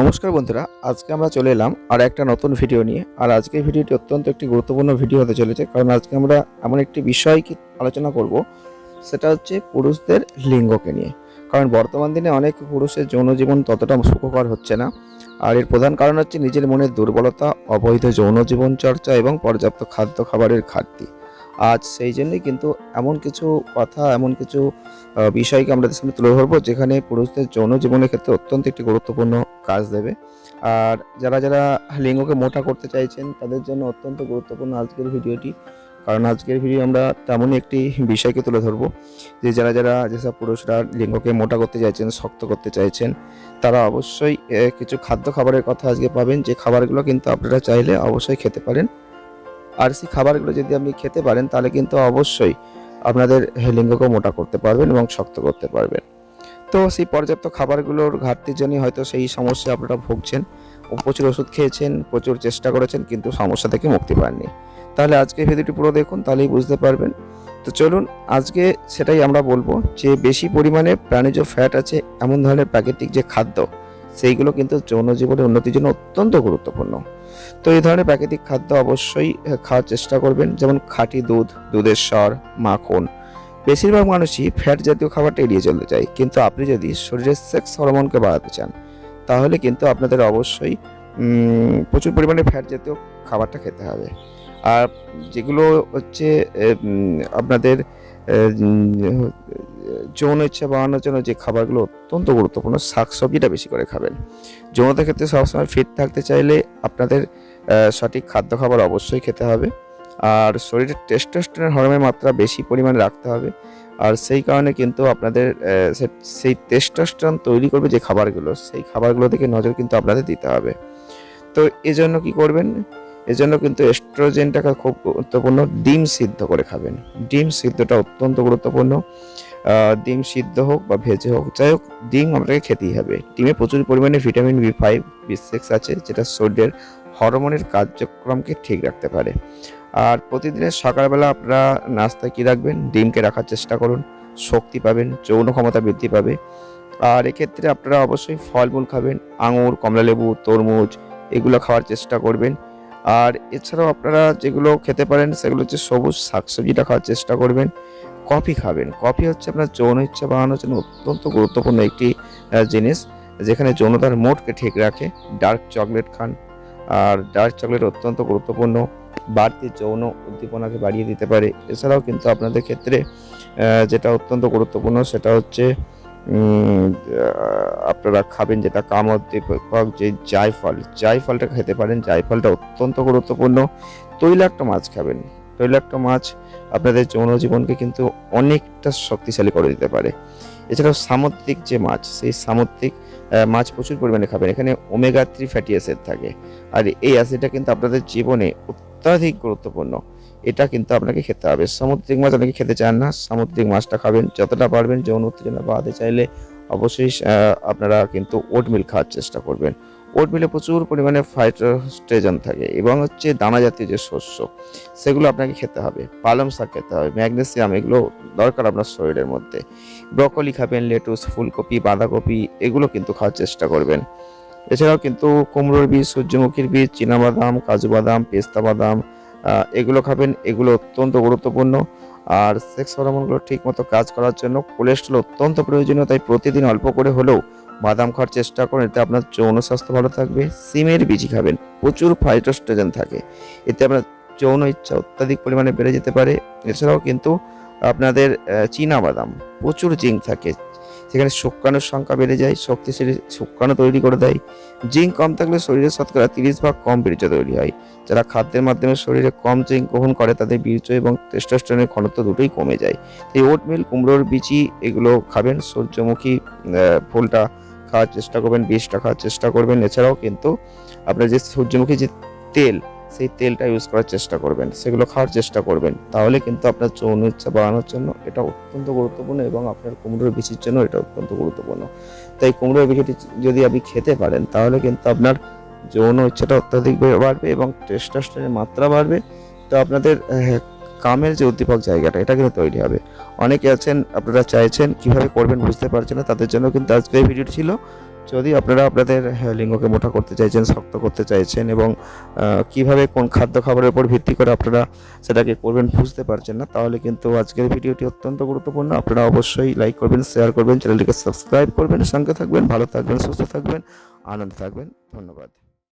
নমস্কার বন্ধুরা, আজকে আমরা চলে এলাম আর একটা নতুন ভিডিও নিয়ে। আর আজকের ভিডিওটি অত্যন্ত একটি গুরুত্বপূর্ণ ভিডিও হতে চলেছে, কারণ আজকে আমরা এমন একটি বিষয় কি আলোচনা করব, সেটা হচ্ছে পুরুষদের লিঙ্গকে নিয়ে। কারণ বর্তমান দিনে অনেক পুরুষের যৌন জীবন ততটা সুখকর হচ্ছে না। আর এর প্রধান কারণ হচ্ছে নিজের মনের দুর্বলতা, অবৈধ যৌন জীবন চর্চা এবং পর্যাপ্ত খাদ্য খাবারের ঘাটতি। আজ সেই জন্যই কিন্তু এমন কিছু কথা, এমন কিছু বিষয়কে আমরা সামনে তুলে ধরবো, যেখানে পুরুষদের যৌন জীবনের ক্ষেত্রে অত্যন্ত একটি গুরুত্বপূর্ণ কাজ দেবে। আর যারা যারা লিঙ্গকে মোটা করতে চাইছেন, তাদের জন্য অত্যন্ত গুরুত্বপূর্ণ আজকের ভিডিওটি। কারণ আজকের ভিডিও আমরা তেমনই একটি বিষয়কে তুলে ধরবো যে যারা যারা যেসব পুরুষরা লিঙ্গকে মোটা করতে চাইছেন, শক্ত করতে চাইছেন, তারা অবশ্যই কিছু খাদ্য খাবারের কথা আজকে পাবেন। যে খাবারগুলো কিন্তু আপনারা চাইলে অবশ্যই খেতে পারেন। আর সেই খাবারগুলো যদি আপনি খেতে পারেন, তাহলে কিন্তু অবশ্যই আপনাদের লিঙ্গকে মোটা করতে পারবেন এবং শক্ত করতে পারবেন। তো সেই পর্যাপ্ত খাবারগুলোর ঘাটতির জন্যই হয়তো সেই সমস্যা আপনারা ভুগছেন, ও প্রচুর ওষুধ খেয়েছেন, প্রচুর চেষ্টা করেছেন, কিন্তু সমস্যা থেকে মুক্তি পাননি। তাহলে আজকে ভিডিওটি পুরো দেখুন, তাহলেই বুঝতে পারবেন। তো চলুন, আজকে সেটাই আমরা বলব যে বেশি পরিমাণে প্রাণীজ ফ্যাট আছে, এমন ধরনের প্রাকৃতিক যে খাদ্য সেইগুলো কিন্তু যৌন জীবনের উন্নতির জন্য অত্যন্ত গুরুত্বপূর্ণ। তো এই ধরনের প্রাকৃতিক খাদ্য অবশ্যই খাওয়ার চেষ্টা করবেন। যেমন খাঁটি দুধ, দুধের স্বর মাখন। বেশিরভাগ মানুষই ফ্যাট জাতীয় খাবারটা এড়িয়ে চলতে চায়। কিন্তু আপনি যদি শরীরের সেক্স হরমোনকে বাড়াতে চান, তাহলে কিন্তু আপনাদের অবশ্যই প্রচুর পরিমাণে ফ্যাট জাতীয় খাবারটা খেতে হবে। আর যেগুলো হচ্ছে আপনাদের যৌন ইচ্ছা বাড়ানোর জন্য যে খাবারগুলো অত্যন্ত গুরুত্বপূর্ণ, শাকসবজিটা বেশি করে খাবেন। যৌনতার ক্ষেত্রে সবসময় ফিট থাকতে চাইলে আপনাদের সঠিক খাদ্য খাবার অবশ্যই খেতে হবে। আর শরীরে টেস্টোস্টেরন হরমোনের মাত্রা বেশি পরিমাণে রাখতে হবে। আর সেই কারণে কিন্তু আপনাদের সেই টেস্টোস্টেরন তৈরি করবে যে খাবারগুলো, সেই খাবারগুলো থেকে নজর কিন্তু আপনাদের দিতে হবে। তো এজন্য কি করবেন? এজন্য কিন্তু এস্ট্রোজেনটাকে খুব গুরুত্বপূর্ণ ডিম সিদ্ধ করে খাবেন। ডিম সিদ্ধটা অত্যন্ত গুরুত্বপূর্ণ। ডিম সিদ্ধ হোক বা ভেজে হোক, যাই হোক, ডিম আপনাকে খেতেই হবে। ডিমে প্রচুর পরিমাণে vitamin B five B six আছে, যেটা শরীরের হরমোনের কার্যক্রমকে ঠিক রাখতে পারে। আর প্রতিদিনের সকালবেলা আপনারা নাস্তায় কী রাখবেন? ডিমকে রাখার চেষ্টা করুন। শক্তি পাবেন, যৌন ক্ষমতা বৃদ্ধি পাবে। আর এক্ষেত্রে আপনারা অবশ্যই ফলমূল খাবেন। আঙুর, কমলালেবু, তরমুজ, এগুলো খাওয়ার চেষ্টা করবেন। আর এছাড়াও আপনারা যেগুলো খেতে পারেন, সেগুলো হচ্ছে সবুজ শাকসবজিটা খাওয়ার চেষ্টা করবেন, কফি খাবেন। কফি হচ্ছে আপনার যৌন ইচ্ছা বাড়ানোর জন্য অত্যন্ত গুরুত্বপূর্ণ একটি জিনিস, যেখানে যৌনতার মোটকে ঠিক রাখে। ডার্ক চকলেট খান, আর ডার্ক চকলেট অত্যন্ত গুরুত্বপূর্ণ, বাড়তি যৌন উদ্দীপনাকে বাড়িয়ে দিতে পারে। এছাড়াও কিন্তু আপনাদের ক্ষেত্রে যেটা অত্যন্ত গুরুত্বপূর্ণ সেটা হচ্ছে আপনারা খাবেন যেটা কাম উদ্দীপক যে জায়ফল জায়ফলটা খেতে পারেন জায়ফলটা অত্যন্ত গুরুত্বপূর্ণ। তৈলাক্ত মাছ খাবেন। তৈলাক্ত মাছ আপনাদের যৌন জীবনকে কিন্তু অনেকটা শক্তিশালী করে দিতে পারে। এছাড়াও সামুদ্রিক যে মাছ, সেই সামুদ্রিক মাছ প্রচুর পরিমাণে খাবেন। এখানে ওমেগা থ্রি ফ্যাটি অ্যাসিড থাকে। আর এই অ্যাসিডটা কিন্তু আপনাদের জীবনে অত্যাধিক গুরুত্বপূর্ণ। এটা কিন্তু আপনাকে খেতে হবে। সামুদ্রিক মাছ অনেকে খেতে চান না, সামুদ্রিক মাছটা খাবেন, যতটা পারবেন, যৌন উত্তেজনা বাড়াতে চাইলে অবশ্যই আপনারা কিন্তু ওট মিল খাওয়ার চেষ্টা করবেন। ওট মিলে প্রচুর পরিমাণে ফাইটোস্টেজন থাকে এবং হচ্ছে দানা জাতীয় যে শস্য, সেগুলো আপনাকে খেতে হবে। পালং শাক খেতে হবে, ম্যাগনেসিয়াম এগুলো দরকার আপনার শরীরের মধ্যে। ব্রকলি খাবেন, লেটুস, ফুলকপি, বাঁধাকপি, এগুলো কিন্তু খাওয়ার চেষ্টা করবেন। এছাড়াও কিন্তু কুমড়োর বীজ, সূর্যমুখীর বীজ, চীনাবাদাম কাজু বাদাম পেস্তা বাদাম এগুলো খাবেন, এগুলো অত্যন্ত গুরুত্বপূর্ণ। আর সেক্স হরমোনগুলো ঠিক মতো কাজ করার জন্য কোলেস্ট্রল অত্যন্ত প্রয়োজনীয়, তাই প্রতিদিন অল্প করে হলেও বাদাম খাওয়ার চেষ্টা করুন, এতে আপনার যৌন স্বাস্থ্য ভালো থাকবে, সিমের বীজি খাবেন, প্রচুর ফাইটোস্ট্রোজেন থাকে। এতে আপনার যৌন ইচ্ছা অত্যাধিক পরিমাণে বেড়ে যেতে পারে। এছাড়াও কিন্তু আপনাদের চীনা বাদাম, প্রচুর জিঙ্ক থাকে। সেখানে শুক্রাণুর সংখ্যা বেড়ে যায় শক্তিশালী শুক্রাণু তৈরি করে দেয়। জিঙ্ক কম থাকলে শরীরে শতকরা তিরিশ ভাগ কম বীর্য তৈরি হয়। যারা খাদ্যের মাধ্যমে শরীরে কম জিঙ্ক গ্রহণ করে, তাদের বীর্য এবং টেস্টোস্টেরনের ঘনত্ব দুটোই কমে যায়। এই ওটমিল কুমড়োর বিচি এগুলো খাবেন। সূর্যমুখী ফুলটা খাওয়ার চেষ্টা করবেন বীজটা খাওয়ার চেষ্টা করবেন। এছাড়াও কিন্তু আপনার যে সূর্যমুখী যে তেল সেই তেলটা ইউজ করার চেষ্টা করবেন, সেগুলো খাওয়ার চেষ্টা করবেন। তাহলে কিন্তু আপনার যৌন ইচ্ছা বাড়ানোর জন্য এটা অত্যন্ত গুরুত্বপূর্ণ এবং আপনার কুমড়োর বিচির জন্য এটা অত্যন্ত গুরুত্বপূর্ণ। তাই কুমড়োর বিচিটি যদি আপনি খেতে পারেন, তাহলে কিন্তু আপনার যৌন ইচ্ছাটা অত্যাধিক বাড়বে এবং টেস্টোস্টেরনের মাত্রা বাড়বে। তো আপনাদের কামের যে উদ্দীপক জায়গাটা, এটা কিন্তু তৈরি হবে। অনেকে আছেন, আপনারা চাইছেন কীভাবে করবেন বুঝতে পারছেন না, তাদের জন্য কিন্তু আজকে এই ভিডিওটি ছিল। যদি আপনারা আপনাদের লিঙ্গকে মোটা করতে চাইছেন, শক্ত করতে চাইছেন এবং কীভাবে কোন খাদ্য খাবারের উপর ভিত্তি করে আপনারা সেটাকে করবেন বুঝতে পারছেন না, তাহলে কিন্তু আজকের ভিডিওটি অত্যন্ত গুরুত্বপূর্ণ। আপনারা অবশ্যই লাইক করবেন শেয়ার করবেন চ্যানেলটিকে সাবস্ক্রাইব করবেন, সঙ্গে থাকবেন, ভালো থাকবেন, সুস্থ থাকবেন, আনন্দ থাকবেন। ধন্যবাদ।